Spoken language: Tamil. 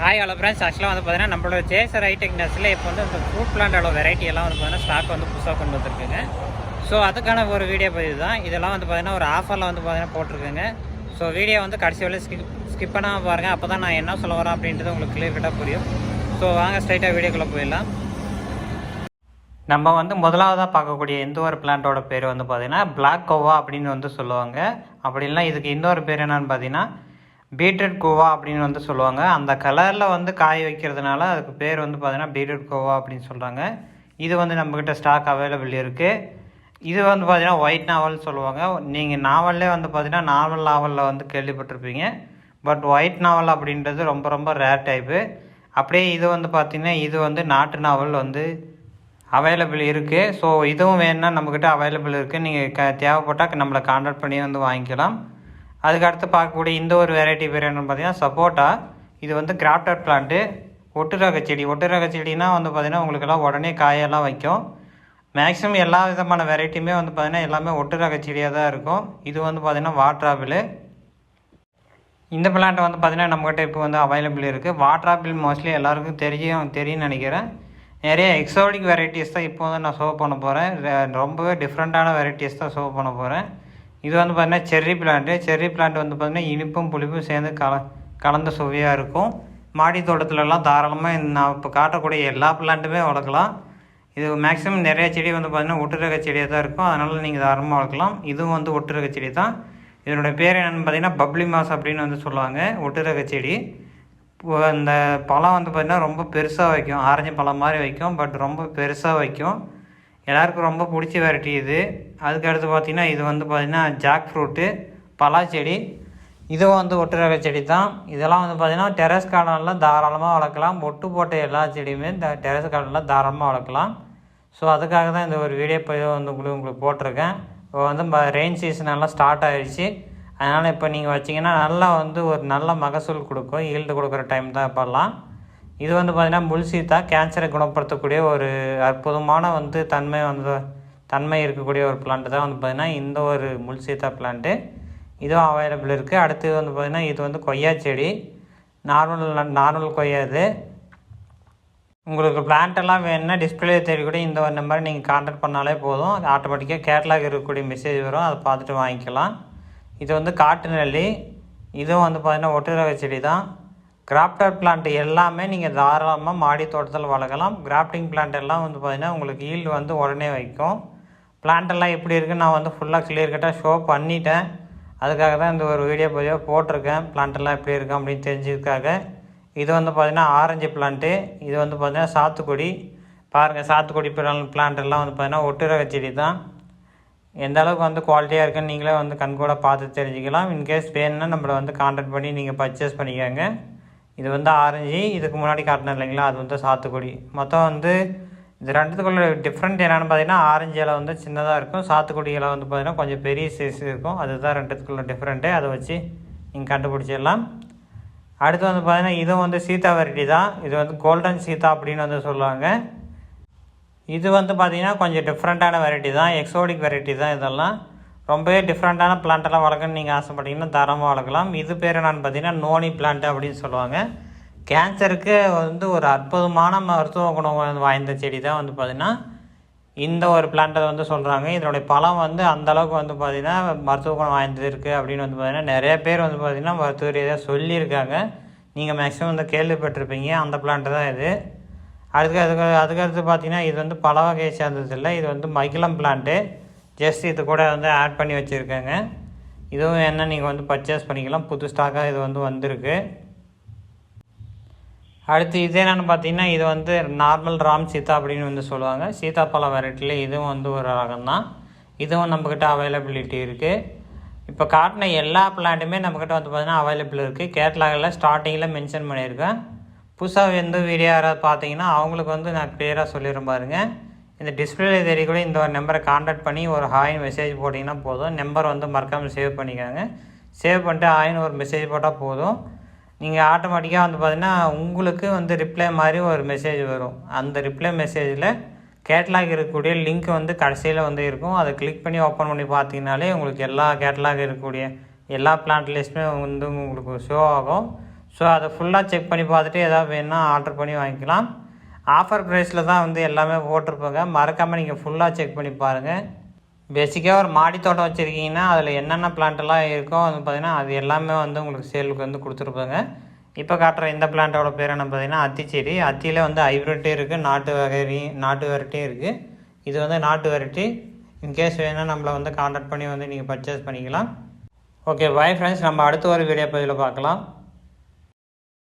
ஹாய் ஹலோ ஃப்ரெண்ட்ஸ் ஆக்சுவலாக வந்து பார்த்தீங்கன்னா நம்மளோட ஜேசர் ஹைடெக் நர்ஸில் இப்போ வந்து இந்த ஃப்ரூட் பிளான்டோட வெரைட்டி எல்லாம் வந்து பார்த்தீங்கன்னா ஸ்டாக் வந்து புதுசாக கொண்டு வந்திருக்குங்க. ஸோ அதுக்கான ஒரு வீடியோ பதிவு தான் இதெல்லாம் வந்து பார்த்தீங்கன்னா ஒரு ஆஃபரில் வந்து பார்த்தீங்கன்னா போட்டிருக்குங்க. ஸோ வீடியோ வந்து கடைசி வரை ஸ்கிப் ஸ்கிப் பண்ணாமல் பாருங்கள் அப்போ தான் நான் என்ன சொல்ல வரேன் அப்படின்றது உங்களுக்கு கிளியர் கட்டாக புரியும். ஸோ வாங்க ஸ்ட்ரைட்டாக வீடியோக்குள்ளே போயிடலாம். நம்ம வந்து முதலாவதாக பார்க்கக்கூடிய இந்த ஒரு பிளான்ட்டோட பேர் வந்து பார்த்திங்கன்னா பிளாக் கோவா அப்படின்னு வந்து சொல்லுவாங்க. அப்படி இல்லைனா இதுக்கு இன்னொரு பேர் என்னென்னு பார்த்தீங்கன்னா பீட்ரூட் கோவா அப்படின்னு வந்து சொல்லுவாங்க. அந்த கலரில் வந்து காய வைக்கிறதுனால அதுக்கு பேர் வந்து பார்த்திங்கன்னா பீட்ரூட் கோவா அப்படின்னு சொல்கிறாங்க இது வந்து நம்மக்கிட்ட ஸ்டாக் அவைலபிள் இருக்குது இது வந்து பார்த்திங்கன்னா ஒயிட் நாவல்னு சொல்லுவாங்க. நீங்கள் நாவல்லே வந்து பார்த்திங்கன்னா நாவல் நாவலில் வந்து கேள்விப்பட்டிருப்பீங்க. பட் ஒயிட் நாவல் அப்படின்றது ரொம்ப ரொம்ப ரேர் டைப்பு அப்படியே இது வந்து பார்த்திங்கன்னா இது வந்து நாட்டு நாவல் வந்து அவைலபிள் இருக்குது ஸோ இதுவும் வேணும்னா நம்மக்கிட்ட அவைலபிள் இருக்குது நீங்கள் க தேவைப்பட்டால் நம்மளை கான்டாக்ட் பண்ணி வந்து வாங்கிக்கலாம். அதுக்கு அடுத்து பார்க்கக்கூடிய இந்த ஒரு வெரைட்டி பேர் என்னென்னு பார்த்தீங்கன்னா சப்போட்டா இது வந்து கிராஃப்டட் பிளான்ட்டு ஒட்டு ரக செடி. ஒட்டு ரக செடினா வந்து பார்த்திங்கன்னா உங்களுக்கெல்லாம் உடனே காயெல்லாம் வைக்கும். மேக்ஸிமம் எல்லா விதமான வெரைட்டியுமே வந்து பார்த்திங்கன்னா எல்லாமே ஒட்டு ரக செடியாக தான் இருக்கும். இது வந்து பார்த்திங்கன்னா வாட்டர் ஆப்பிள் இந்த பிளான்ட் வந்து பார்த்திங்கன்னா நம்மகிட்ட இப்போ வந்து அவைலபிள் இருக்குது வாட்டர் ஆப்பிள் மோஸ்ட்லி எல்லாருக்கும் தெரியும் தெரியும்னு நினைக்கிறேன். நிறைய எக்ஸோடிக் வெரைட்டிஸ் தான் இப்போ வந்து நான் ஷோ பண்ண போகிறேன் ரொம்பவே டிஃப்ரெண்ட்டான வெரைட்டிஸ் தான் ஷோ பண்ண போகிறேன் இது வந்து பார்த்திங்கன்னா செர்ரி பிளான்ட்டு செர்ரி பிளான்ட் வந்து பார்த்திங்கன்னா இனிப்பும் புளிப்பும் சேர்ந்து கல கலந்த சுவையாக இருக்கும். மாடி தோட்டத்துலலாம் தாராளமாக நான் இப்போ காட்டக்கூடிய எல்லா பிளான்ட்டுமே வளர்க்கலாம். இது மேக்ஸிமம் நிறைய செடி வந்து பார்த்திங்கன்னா ஒட்டுரக செடியாக தான் இருக்கும். அதனால் நீங்கள் தாராளமாக வளர்க்கலாம். இதுவும் வந்து ஒட்டுரக செடி தான் இதனுடைய பேர் என்னென்னு பார்த்தீங்கன்னா பப்ளி மாஸ் அப்படின்னு வந்து சொல்லுவாங்க. ஒட்டுரக செடி. இப்போ இந்த பழம் வந்து பார்த்திங்கன்னா ரொம்ப பெருசாக வைக்கும். ஆரஞ்சு பழம் மாதிரி வைக்கும். பட் ரொம்ப பெருசாக வைக்கும். எல்லாருக்கும் ரொம்ப பிடிச்ச வெரைட்டி இது. அதுக்கு அடுத்து பார்த்திங்கன்னா இது வந்து பார்த்திங்கன்னா ஜாக் ஃப்ரூட்டு பலா செடி. இதுவும் வந்து ஒட்டு ரக செடி தான். இதெல்லாம் வந்து பார்த்திங்கன்னா டெரஸ் கார்டனில் தாராளமாக வளர்க்கலாம். ஒட்டு போட்ட எல்லா செடியுமே இந்த டெரஸ் கார்டனில் தாராளமாக வளர்க்கலாம். ஸோ அதுக்காக தான் இந்த ஒரு வீடியோ பதிவு வந்து உங்களுக்கு உங்களுக்கு போட்டிருக்கேன். இப்போ வந்து ரெயின் சீசன் எல்லாம் ஸ்டார்ட் ஆகிடுச்சு அதனால் இப்போ நீங்கள் வச்சிங்கன்னா நல்லா வந்து ஒரு நல்ல மகசூல் கொடுக்கும். ஈல்டு கொடுக்குற டைம் தான் இப்போல்லாம். இது வந்து பார்த்திங்கன்னா முல்சீத்தா கேன்சரை குணப்படுத்தக்கூடிய ஒரு அற்புதமான வந்து தன்மை வந்து தன்மை இருக்கக்கூடிய ஒரு பிளான்ட்டு தான் வந்து பார்த்திங்கன்னா இந்த ஒரு முல்சீத்தா பிளான்ட்டு இதுவும் அவைலபிள் இருக்குது அடுத்து வந்து பார்த்திங்கன்னா இது வந்து கொய்யா செடி. நார்மல் நார்மல் கொய்யா இது. உங்களுக்கு பிளான்ட்டெல்லாம் வேணும்னா டிஸ்பிளே தெரியக்கூடிய இந்த ஒரு நம்பரை நீங்கள் கான்டாக்ட் பண்ணாலே போதும். ஆட்டோமேட்டிக்காக கேட்லாக் இருக்கக்கூடிய மெசேஜ் வரும். அதை பார்த்துட்டு வாங்கிக்கலாம். இது வந்து காட்டு நெல்லி இதுவும் வந்து பார்த்திங்கன்னா ஒட்டு ரக செடி தான். கிராஃப்டர் பிளான்ட் எல்லாமே நீங்கள் தாராளமாக மாடி தோட்டத்தில் வளர்க்கலாம். கிராஃப்டிங் பிளான்ட் எல்லாம் வந்து பார்த்திங்கன்னா உங்களுக்கு ஈல்டு வந்து உடனே வைக்கும். Plant எல்லாம் எப்படி இருக்குன்னு நான் வந்து ஃபுல்லாக கிளியர் கட்டாக ஷோ பண்ணிட்டேன். அதுக்காக தான் இந்த ஒரு வீடியோ பதிவாக போட்டிருக்கேன். Plant எல்லாம் எப்படி இருக்கும் அப்படின்னு தெரிஞ்சதுக்காக இது வந்து பார்த்திங்கன்னா ஆரஞ்சு பிளான்ட்டு இது வந்து பார்த்திங்கன்னா சாத்துக்குடி. பாருங்கள் சாத்துக்குடி பிளான்ட் எல்லாம் வந்து பார்த்திங்கன்னா ஒட்டு ரக செடி தான். எந்த அளவுக்கு வந்து குவாலிட்டியாக இருக்குன்னு நீங்களே வந்து கண்கூட பார்த்து தெரிஞ்சுக்கலாம். இன்கேஸ் வேணும்னா நம்மளை வந்து கான்டாக்ட் பண்ணி நீங்கள் பர்ச்சேஸ் பண்ணிக்கோங்க. இது வந்து ஆரஞ்சு இதுக்கு முன்னாடி காட்டினேன் இல்லைங்களா? அது வந்து சாத்துக்குடி. மொத்தம் வந்து இது ரெண்டுத்துக்குள்ள டிஃப்ரெண்ட் என்னென்னு பார்த்தீங்கன்னா ஆரஞ்சு இலை வந்து சின்னதாக இருக்கும். சாத்துக்குடி இலை வந்து பார்த்தீங்கன்னா கொஞ்சம் பெரிய சைஸ் இருக்கும். அதுதான் ரெண்டுத்துக்குள்ள டிஃப்ரெண்ட்டு அதை வச்சு நீங்கள் கண்டுபிடிச்சிடலாம். அடுத்து வந்து பார்த்தீங்கன்னா இதுவும் வந்து சீதா வெரைட்டி தான். இது வந்து கோல்டன் சீதா அப்படின்னு வந்து சொல்லுவாங்க. இது வந்து பார்த்திங்கன்னா கொஞ்சம் டிஃப்ரெண்ட்டான வெரைட்டி தான். எக்ஸோடிக் வெரைட்டி தான் இதெல்லாம். ரொம்பவே டிஃப்ரெண்ட்டான பிளான்ட்டெல்லாம் வளர்க்கணும்னு நீங்கள் ஆசைப்பட்டீங்கன்னா தரமாக வளர்க்கலாம். இது பேர் என்னென்னு பார்த்தீங்கன்னா நோனி பிளான்ட் அப்படின்னு சொல்லுவாங்க. கேன்சருக்கு வந்து ஒரு அற்புதமான மருத்துவ குணம் வந்து வாய்ந்த செடி தான் வந்து பார்த்திங்கன்னா இந்த ஒரு பிளான்ட்டை வந்து சொல்கிறாங்க இதனுடைய பழம் வந்து அந்தளவுக்கு வந்து பார்த்திங்கன்னா மருத்துவ குணம் வாய்ந்தது இருக்குது அப்படின்னு வந்து பார்த்திங்கன்னா நிறைய பேர் வந்து பார்த்திங்கன்னா மருத்துவ ரீதியாக சொல்லியிருக்காங்க. நீங்கள் மேக்ஸிமம் வந்து கேள்விப்பட்டிருப்பீங்க. அந்த பிளான்ட்டு தான் இது. அதுக்கு அதுக்கு அதுக்கடுத்து பார்த்தீங்கன்னா இது வந்து பல வகையை சேர்ந்தது இல்லை இது வந்து மைக்கிளம் பிளான்ட்டு ஜஸ்ட் இது கூட வந்து ஆட் பண்ணி வச்சுருக்கேங்க. இதுவும் என்ன நீங்கள் வந்து பர்ச்சேஸ் பண்ணிக்கலாம். புது ஸ்டாக்காக இது வந்து வந்திருக்கு. அடுத்து இது என்னென்னு பார்த்தீங்கன்னா இது வந்து நார்மல் ராம் சீதா அப்படின்னு வந்து சொல்லுவாங்க. சீதாப்பழம் வெரைட்டியில் இதுவும் வந்து ஒரு ரகம் தான் இதுவும் நம்மக்கிட்ட அவைலபிலிட்டி இருக்குது இப்போ காட்டின எல்லா பிளான்ட்டுமே நம்மக்கிட்ட வந்து பார்த்திங்கன்னா அவைலபிள் இருக்குது கேட்லாகில் ஸ்டார்டிங்கில் மென்ஷன் பண்ணியிருக்கேன். புதுசாக எந்த வீடியோ யாராவது பார்த்தீங்கன்னா அவங்களுக்கு வந்து நான் கிளியராக சொல்லிடுறேன் பாருங்கள் இந்த டிஸ்பிளேல கூட இந்த ஒரு நம்பரை காண்டாக்ட் பண்ணி ஒரு ஹாயின் மெசேஜ் போட்டிங்கன்னா போதும். நம்பர் வந்து மறக்காமல் சேவ் பண்ணிக்கோங்க. சேவ் பண்ணிட்டு ஹாயின் ஒரு மெசேஜ் போட்டால் போதும். நீங்கள் ஆட்டோமேட்டிக்காக வந்து பார்த்தீங்கன்னா உங்களுக்கு வந்து ரிப்ளை மாதிரி ஒரு மெசேஜ் வரும். அந்த ரிப்ளை மெசேஜில் கேட்லாக் இருக்கக்கூடிய லிங்க் வந்து கடைசியில் வந்து இருக்கும். அதை கிளிக் பண்ணி ஓப்பன் பண்ணி பார்த்தீங்கனாலே உங்களுக்கு எல்லா கேட்லாக் இருக்கக்கூடிய எல்லா பிளான்ட் லிஸ்ட்டுமே வந்து உங்களுக்கு ஷோ ஆகும். ஸோ அதை ஃபுல்லாக செக் பண்ணி பார்த்துட்டு எதாவது வேணுன்னா ஆர்டர் பண்ணி வாங்கிக்கலாம். ஆஃபர் ப்ரைஸில் தான் வந்து எல்லாமே போட்டிருப்பாங்க. மறக்காமல் நீங்கள் ஃபுல்லாக செக் பண்ணி பாருங்கள் பேசிக்காக ஒரு மாடி தோட்டம் வச்சுருக்கீங்கன்னா அதில் என்னென்ன பிளான்ட்டெல்லாம் இருக்கோ வந்து பார்த்திங்கன்னா அது எல்லாமே வந்து உங்களுக்கு சேலுக்கு வந்து கொடுத்துருப்பாங்க. இப்போ காட்டுற இந்த பிளான்ட்டோட பேர் என்ன பார்த்தீங்கன்னா அத்தி செடி அத்தியில் வந்து ஹைப்ரிட்டும் இருக்குது நாட்டு வகை நாட்டு வெரைட்டியும் இருக்குது இது வந்து நாட்டு வெரைட்டி. இன்கேஸ் வேணால் நம்மளை வந்து காண்டாக்ட் பண்ணி வந்து நீங்கள் பர்ச்சேஸ் பண்ணிக்கலாம். ஓகே பாய் ஃப்ரெண்ட்ஸ் நம்ம அடுத்த ஒரு வீடியோ பதிவில் பார்க்கலாம்.